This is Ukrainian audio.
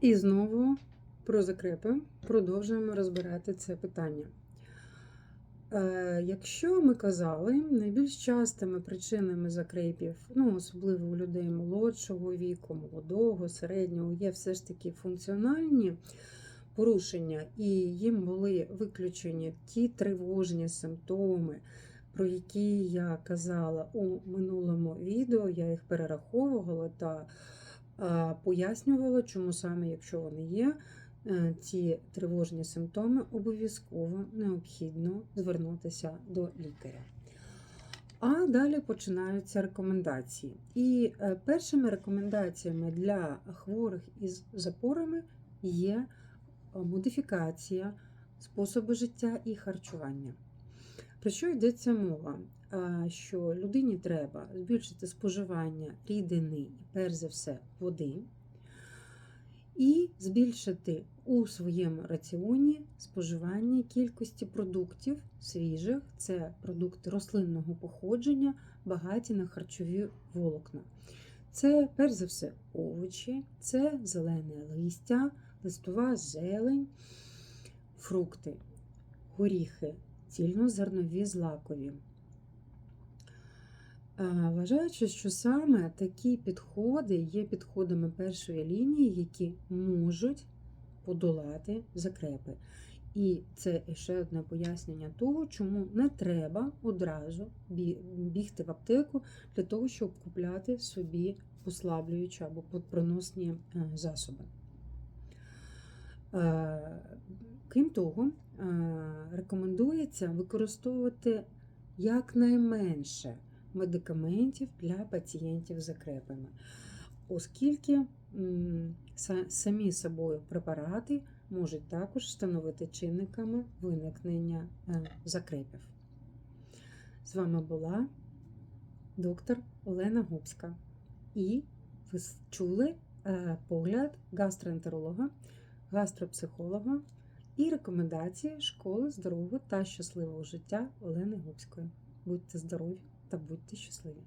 І знову про закрепи продовжуємо розбирати це питання. Е, Якщо ми казали, найбільш частими причинами закрепів, ну, особливо у людей молодшого віку, молодого, середнього, є все ж таки функціональні порушення, і їм були виключені ті тривожні симптоми, про які я казала у минулому відео, я їх перераховувала та пояснювала, чому саме, якщо вони є, е, ці тривожні симптоми, обов'язково необхідно звернутися до лікаря. А далі починаються рекомендації. І е, першими рекомендаціями для хворих із запорами є е, модифікація способу життя і харчування. Про що йдеться мова? Що людині треба збільшити споживання рідини перш за все, води, і збільшити у своєму раціоні споживання кількості продуктів свіжих, це продукти рослинного походження, багаті на харчові волокна. Це, перш за все, овочі, це зелене листя, листова зелень, фрукти, горіхи, цільнозернові злакові. Вважаючи, що саме такі підходи є підходами першої лінії, які можуть подолати закрепи. І це ще одне пояснення того, чому не треба одразу бігти в аптеку для того, щоб купляти собі послаблюючі або подпроносні е, засоби. Крім того, е, рекомендується використовувати якнайменше медикаментів для пацієнтів з закрепами, оскільки самі собою препарати можуть також становити чинниками виникнення е, закрепів. З вами була доктор Олена Губська. І ви чули е, погляд гастроентеролога, гастропсихолога і рекомендації школи здорового та щасливого життя Олени Губської. Будьте здорові та будьте щасливі!